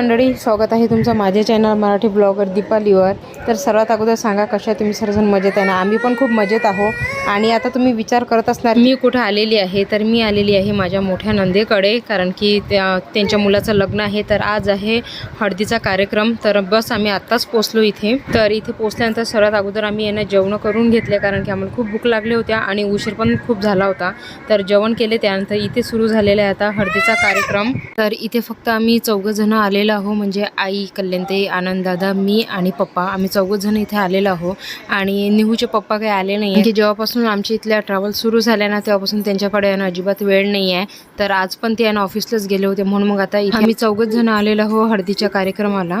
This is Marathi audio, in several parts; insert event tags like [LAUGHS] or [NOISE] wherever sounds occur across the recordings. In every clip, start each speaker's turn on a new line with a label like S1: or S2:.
S1: मंडळी स्वागत आहे तुमचं माझ्या चॅनल मराठी ब्लॉगर दीपालीवर. तर सर्वात अगोदर सांगा कशा तुम्ही सर्वजण मजेत आहे ना? आम्ही पण खूप मजेत आहो. आणि आता तुम्ही विचार करत असणार मी कुठं आलेली आहे? तर मी आलेली आहे माझ्या मोठ्या नंदेकडे कारण की त्या त्यांच्या मुलाचं लग्न आहे. तर आज आहे हळदीचा कार्यक्रम. तर बस आम्ही आत्ताच पोचलो इथे. तर इथे पोचल्यानंतर सर्वात अगोदर आम्ही यांना जेवण करून घेतले कारण की आम्हाला खूप भूक लागली होत्या आणि उशीर पण खूप झाला होता. तर जेवण केले त्यानंतर इथे सुरू झालेला आहे आता हळदीचा कार्यक्रम. तर इथे फक्त आम्ही चौघंजणं जण आलेलो आहो म्हणजे आई कल्याणते आनंददादा मी आणि पप्पा. आम्ही चौघजण इथे आलेलो आहो. आणि निहूचे पप्पा काही आले नाही की म्हणजे जेव्हापासून आमच्या इथल्या ट्रॅव्हल सुरू झाल्या ना तेव्हापासून त्यांच्याकडे ना अजिबात वेळ नाही आहे तर आज पण ते आहे ना ऑफिसलाच गेले होते. म्हणून मग आता आम्ही चौघच जण आलेलो आहो हळदीच्या कार्यक्रमाला.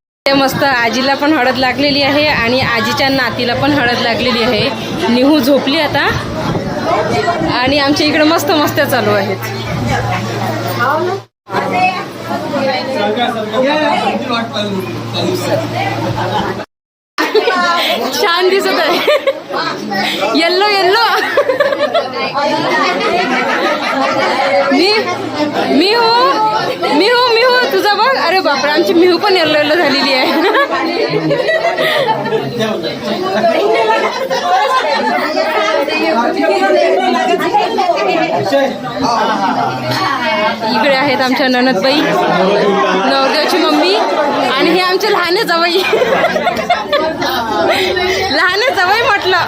S1: ते मस्त आजीला पण हळद लागलेली आहे आणि आजीच्या नातीला पण हळद लागलेली आहे. निहू झोपली आता. आणि आमच्या इकडे मस्त मस्त चालू आहेत. छान दिसत आहे. Yellow yellow. मी मी हो मी हो मी हो तुझा बघ अरे बापरे आमची मिहू पण येल्लो येल्लो झालेली आहे. इकडे आहेत आमच्या ननदबाई नवरदेवाची मम्मी आणि हे आमचे लहान जवई. लहान जवई म्हटलं.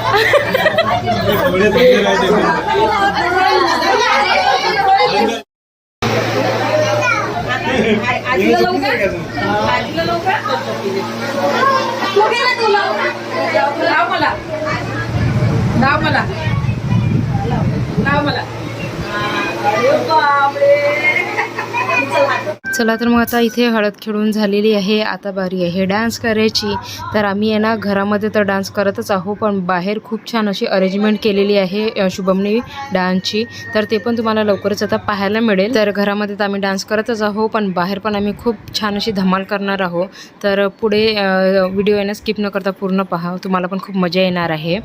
S1: चला तर मग आता इथे हळद खेळून झालेली आहे. आता बारी आहे. डान्स करायची. तर आम्ही आहे ना घरामध्ये तर डान्स करतच आहो पण बाहेर खूप छान अशी अरेंजमेंट केलेली आहे शुभमनी डान्सची तर ते पण तुम्हाला लवकरच आता पाहायला मिळेल. तर घरामध्ये तर आम्ही डान्स करतच आहो पण बाहेर पण आम्ही खूप छान अशी धमाल करणार आहो तर पुढे व्हिडिओ येणं स्किप न करता पूर्ण पहा. तुम्हाला पण खूप मजा येणार आहे.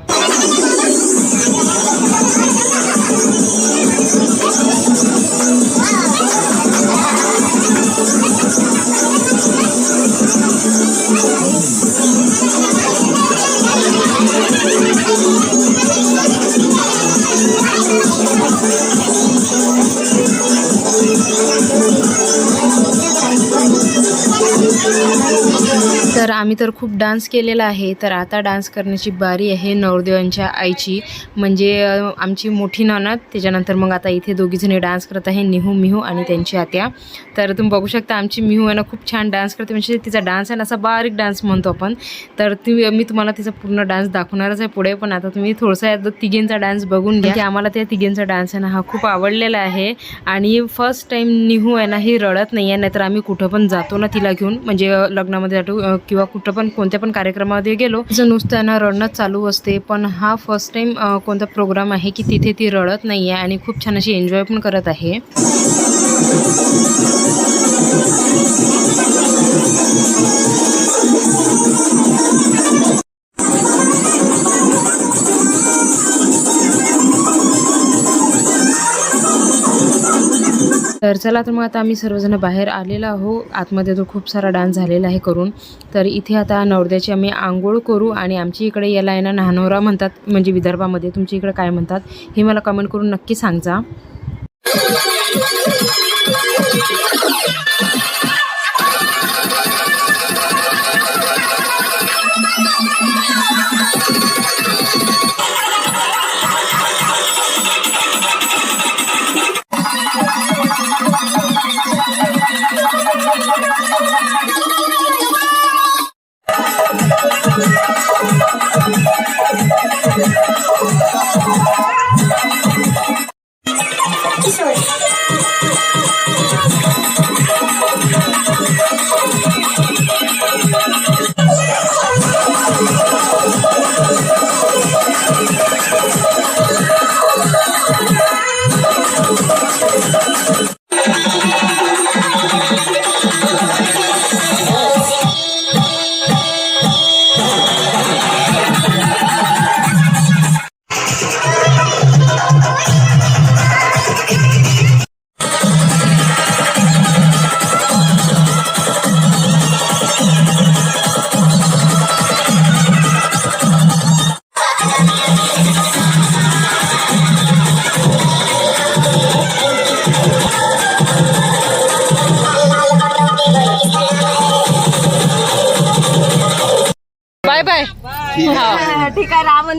S1: Thank you. तर आम्ही तर खूप डान्स केलेला आहे. तर आता डान्स करण्याची बारी आहे नवरदेवांच्या आईची. म्हणजे आमची मोठी ननद त्याच्यानंतर मग आता इथे दोघीजणी डान्स करत आहे निहू मिहू आणि त्यांची आत्या. तर तुम्ही बघू शकता आमची मिहू आहे ना खूप छान डान्स करते. म्हणजे तिचा डान्स आहे ना असा बारीक डान्स म्हणतो आपण. तर ती मी तुम्हाला तिचा पूर्ण डान्स दाखवणारच आहे पुढे. पण आता तुम्ही थोडासा या तिघींचा डान्स बघून घ्या. की आम्हाला त्या तिघींचा डान्स आहे ना हा खूप आवडलेला आहे. आणि फर्स्ट टाइम निहू आहे ना ही रडत नाही आहे नाहीतर आम्ही कुठं पण जातो ना तिला घेऊन. म्हणजे लग्नामध्ये जातो. किंवा कुठं पण कोणत्या पण कार्यक्रमामध्ये गेलो जर नुसत्यांना रडणं रडणंच चालू असते. पण हा फर्स्ट टाइम कोणता प्रोग्राम आहे की तिथे ती रडत नाही आहे आणि खूप छान अशी एन्जॉय पण करत आहे. तर चला तर मग आता आम्ही सर्वजण बाहेर आलेलो आहो आतमध्ये तो खूप सारा डान्स झालेला आहे करून. तर इथे आता नवरदेची आम्ही आंघोळ करू आणि आमच्या इकडे याला आहे ना नाहनोरा म्हणतात म्हणजे विदर्भामध्ये. तुमच्या इकडे काय म्हणतात हे मला कमेंट करून नक्की सांगा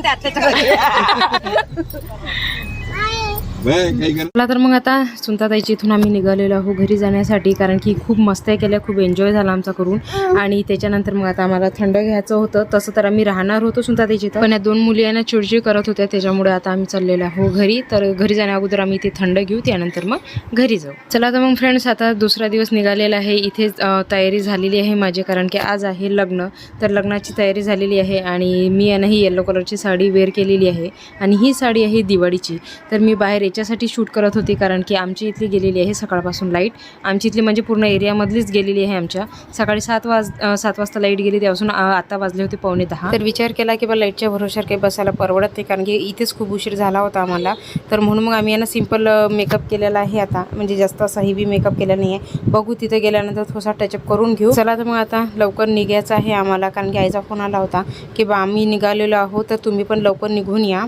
S2: आहे [LAUGHS]
S1: मला तर मग आता सुनताताईची इथून आम्ही निघालेलो आहोत घरी जाण्यासाठी कारण की खूप मस्त्या केल्या खूप एन्जॉय झाला आमचा करून. आणि त्याच्यानंतर मग आता आम्हाला थंड घ्यायचं होतं तसं तर आम्ही राहणार होतो सुनताताईची इथं. पण या दोन मुली आहे ना चिडचिड करत होत्या त्याच्यामुळे आता आम्ही चाललेलो आहो घरी. तर घरी जाण्या अगोदर आम्ही इथे थंड घेऊ त्यानंतर मग घरी जाऊ. चला तर मग फ्रेंड्स आता दुसरा दिवस निघालेला आहे. इथे तयारी झालेली आहे माझी कारण की आज आहे लग्न. तर लग्नाची तयारी झालेली आहे आणि मी आहे ना ही येलो कलरची साडी वेअर केलेली आहे. आणि ही साडी आहे दिवाळीची. तर मी बाहेर याच्यासाठी शूट करत होती कारण की आमची इथली गेलेली आहे सकाळपासून लाइट. आमची इथली म्हणजे पूर्ण एरियामधलीच गेलेली आहे आमच्या. सकाळी सात वाज सात वाजता लाइट गेली त्यापासून आता वाजले होते पावणे दहा. तर विचार केला की बा लाईटच्या भरोशावर काही बसायला परवडत नाही कारण की इथेच खूप उशीर झाला होता आम्हाला. तर म्हणून मग आम्ही यांना सिंपल मेकअप केलेला आहे आता. म्हणजे जास्त असा हेवी मेकअप केला नाही आहे बघू तिथे गेल्यानंतर थोडासा टचअप करून घेऊ. चला तर मग आता लवकर निघायचं आहे आम्हाला कारण की आईचा फोन आला होता की बा आम्ही निघालेलो आहोत तर तुम्ही पण लवकर निघून या.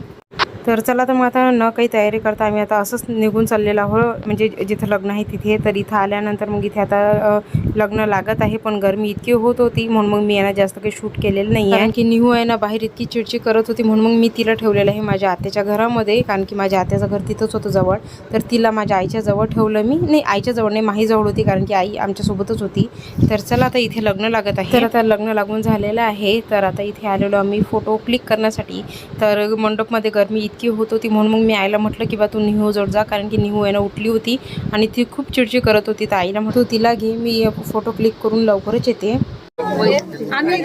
S1: तर चला तर मग आता न काही तयारी करता आम्ही आता असंच निघून चाललेलो आहोत. म्हणजे जिथं लग्न आहे तिथे तर इथं आल्यानंतर मग इथे आता लग्न लागत आहे पण गरमी इतकी होत होती म्हणून मग मी यांना जास्त काही शूट केलेलं नाही आहे की निहू आहे ना बाहेर इतकी चिडचिड करत होती म्हणून मग मी तिला ठेवलेलं आहे माझ्या आत्याच्या घरामध्ये कारण की माझ्या आत्याचं घर तिथंच होतं जवळ. तर तिला माझ्या आईच्या जवळ ठेवलं मी. नाही आईच्या जवळ नाही माही जवळ होती कारण की आई आमच्यासोबतच होती. तर चला आता इथे लग्न लागत आहे. तर आता लग्न लागून झालेलं आहे. तर आता इथे आलेलो आम्ही फोटो क्लिक करण्यासाठी. तर मंडपमध्ये गरमी इतकी होत होती म्हणून मग मी आईला म्हटलं की बा तू निहू जोड जा कारण की निहू आहे ना उठली होती आणि ती खूप चिडचिड करत होती. तर आईला म्हटलं तिला घे मी फोटो क्लिक करून लवकरच येते.
S3: आम्ही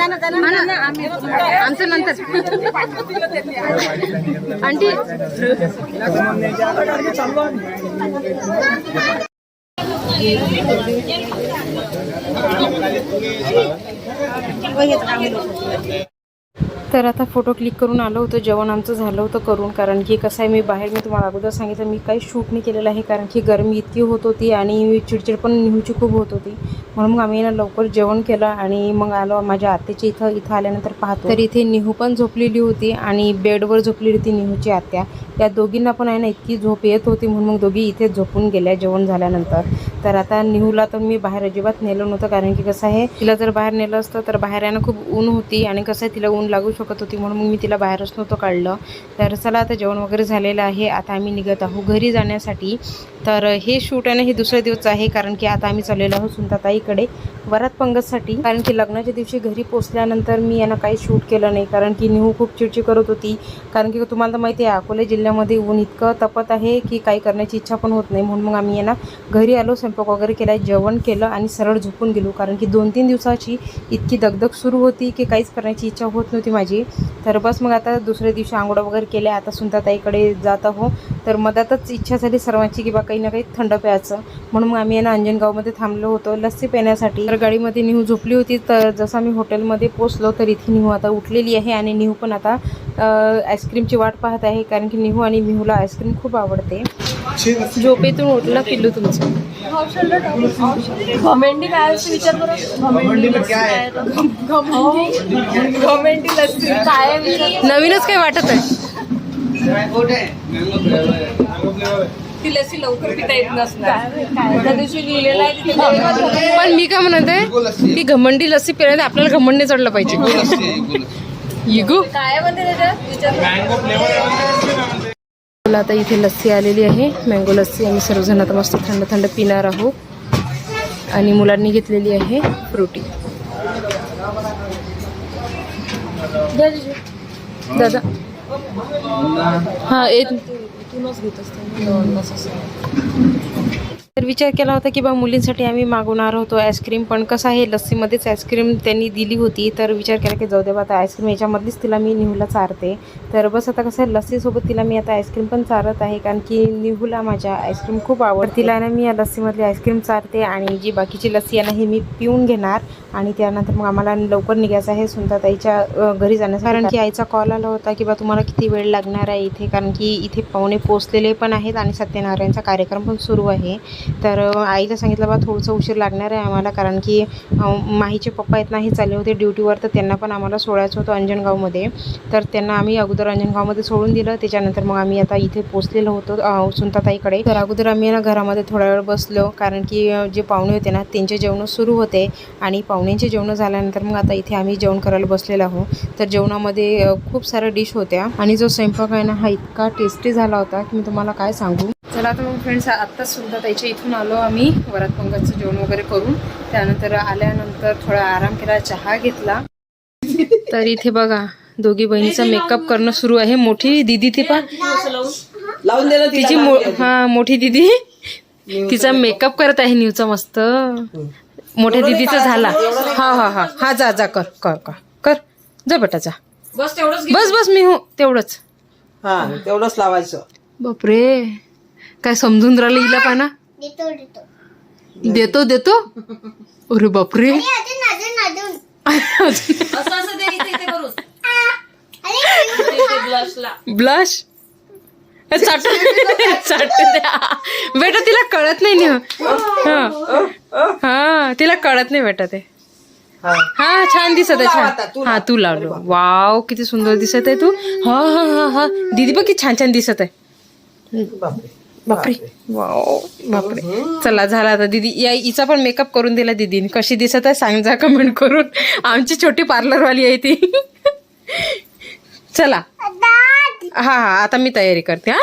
S1: आमचं नंतर. आंटी. तर आता फोटो क्लिक करून आलो होतो जेवण आमचं झालं होतं करून. कारण की कसं आहे मी बाहेर मी तुम्हाला अगोदर सांगितलं मी काही शूट नाही केलेलं आहे. कारण की गरमी इतकी होत होती आणि चिडचिड पण नेहमीची खूप होत होती. म्हणून मग आम्ही ना लवकर जेवण केलं आणि मग आलो माझ्या आत्याच्या इथं इथं आल्यानंतर पाहतो. तर इथे निहू पण झोपलेली होती आणि बेडवर झोपलेली होती निहूची आत्या. या दोघींना पण आहे ना इतकी झोप येत होती म्हणून मग दोघी इथेच झोपून गेल्या जेवण झाल्यानंतर. तर आता निहूला तर मी बाहेर अजिबात नेलं नव्हतं कारण की कसं आहे तिला जर बाहेर नेलं असतं तर बाहेर यानं खूप ऊन होती आणि कसं आहे तिला ऊन लागू शकत होती म्हणून मग मी तिला बाहेरच नव्हतं काढलं. तर चला आता जेवण वगैरे झालेलं आहे. आता आम्ही निघत आहोत घरी जाण्यासाठी. तर हे शूट आहे ना हे दुसऱ्या दिवस आहे कारण की आता आम्ही चाललेलो आहोत इकडे वरात पंगतसाठी. कारण की लग्नाच्या दिवशी घरी पोचल्यानंतर मी यांना काही शूट केलं नाही. कारण की निहू खूप चिडचिड करत होती. कारण की तुम्हाला तर माहिती आहे अकोला जिल्ह्यामध्ये ऊन इतकं तपत आहे की काही करण्याची इच्छा पण होत नाही. म्हणून मग आम्ही यांना घरी आलो स्वयंपाक वगैरे केला जेवण केलं आणि सरळ झोपून गेलो. कारण की दोन तीन दिवसाची इतकी दगदग सुरू होती की काहीच करण्याची इच्छा होत नव्हती माझी. तर बस मग आता दुसऱ्या दिवशी आंघोळ वगैरे केल्या आता सुनताताईकडे जात आहो तर मधातच इच्छा झाली सर्वांची की बा काही ना काही थंड प्यायचं. म्हणून मग आम्ही यांना अंजनगावमध्ये थांबलो होतो. लस्सी पिण्यासाठी. तर गाडीमध्ये निहू झोपली होती. तर जसं आम्ही हॉटेलमध्ये पोचलो तर इथे निहू आता उठलेली आहे आणि निहू पण आता आईस्क्रीमची वाट पाहत आहे. कारण की निहू आणि निहूला आईस्क्रीम खूप आवडते. झोपेतून उठला पिल्लू तुमचं.
S3: घमेंडी काय असते विचार
S1: नवीनच काही वाटत आहे.
S3: ती लस्सी लवकर पिता येत नसणार. त्या दिवशी लिहिलेलं आहे तिथे
S1: पण मी काय म्हणत आहे ती घमंडी लस्सी पिल्याने आपल्याला घमंड नाही चढलं पाहिजे. इगो
S3: काय आहे म्हणते त्याच्यात विचार
S1: मला आता इथे लस्सी आलेली आहे. मँगो लस्सी आम्ही सर्वजण आता मस्त थंड थंड पिणार आहोत. आणि मुलांनी घेतलेली आहे फ्रुटी. दादा. हां येत
S3: इथूनच घेत असते
S1: तर विचार केला होता की बा मुलींसाठी आम्ही मागवणार होतो आईस्क्रीम पण कसं आहे लस्सीमध्येच आईस्क्रीम त्यांनी दिली होती. तर विचार केला की जाऊ दे बा आता आईस्क्रीम याच्यामधलीच तिला मी निहूला चारते. तर बस आता कसं आहे लस्सीसोबत तिला मी आता आईस्क्रीम पण चारत आहे कारण की निहूला माझ्या आईस्क्रीम खूप आवडते. तिला ना मी या लस्सीमधली आईस्क्रीम चारते आणि जी बाकीची लस्सी आहे ना ही मी पिऊन घेणार आणि त्यानंतर मग आम्हाला लवकर निघायचं आहे सुनताताईच्या अ, घरी जाण्यास कारण की आईचा कॉल आला होता की बा तुम्हाला किती वेळ लागणार आहे इथे कारण की इथे पाहुणे पोचलेले पण आहेत आणि सत्यनारायणचा कार्यक्रम पण सुरू आहे. तर आईला सांगितलं बा थोडंसं उशीर लागणार आहे आम्हाला कारण की माहीचे पप्पा आहेत ना हे चालले होते ड्युटीवर तर त्यांना पण आम्हाला सोडायचं होतं अंजनगावमध्ये तर त्यांना आम्ही अगोदर अंजनगावमध्ये सोडून दिलं. त्याच्यानंतर मग आम्ही आता इथे पोचलेलो होतो सुंताताईकडे सुनताताईकडे. तर अगोदर आम्ही ना घरामध्ये थोडा वेळ बसलो कारण की जे पाहुणे होते ना त्यांचे जेवण सुरू होते आणि पाहुण्यांचे जेवणं झाल्यानंतर मग आता इथे आम्ही जेवण करायला बसलेलो आहोत. तर जेवणामध्ये खूप साऱ्या डिश होत्या आणि जो स्वयंपाक आहे ना हा इतका टेस्टी झाला होता की मी तुम्हाला काय सांगू? चला आता मग फ्रेंड्स आत्ताच सुद्धा त्याच्या इथून आलो आम्ही. वरात पंगतचं जेवण वगैरे करून. त्यानंतर आल्यानंतर थोडा आराम केला चहा घेतला. तर इथे बघा दोघी बहिणीचा मेकअप करणं सुरू आहे. मोठी दिदी ती पा
S4: लावून. दे ना
S1: तिची मो- हा मोठी दिदी. तिचा मेकअप करत आहे न्यूचा मस्त. मोठ्या दिदीचा झाला. हा हा हा. हा जा जा कर कर कर. कर. जा बेटा जा.
S3: बस तेवढंच
S1: बस बस मी हो. तेवढंच.
S4: हा तेवढंच लावायचं.
S1: बापरे. काय समजून राहिलं हिला पाना? देतो देतो. अरे बापरे.
S3: असं असं दे इथे इथे करून. ब्लशला
S1: ब्लश चाट चाट द्या बेटा तिला कळत नाही ना. हा. हा तिला कळत नाही बेटा ते.
S4: हा.
S1: हा छान दिसत आहे छान. हा तू लावलो वाव किती सुंदर दिसत आहे तू. हा हा हा हा. दीदी बघ किती छान छान दिसत आहे.
S4: बापरे.
S1: बापरे. वाव बापरे. चला झाला आता. दीदी या हिचा पण मेकअप करून दिला दीदीने. कशी दिसत आहे सांग जा कमेंट करून. आमची छोटी पार्लरवाली आहे ती. [LAUGHS] चला. हा हा आता मी तयारी करते हा.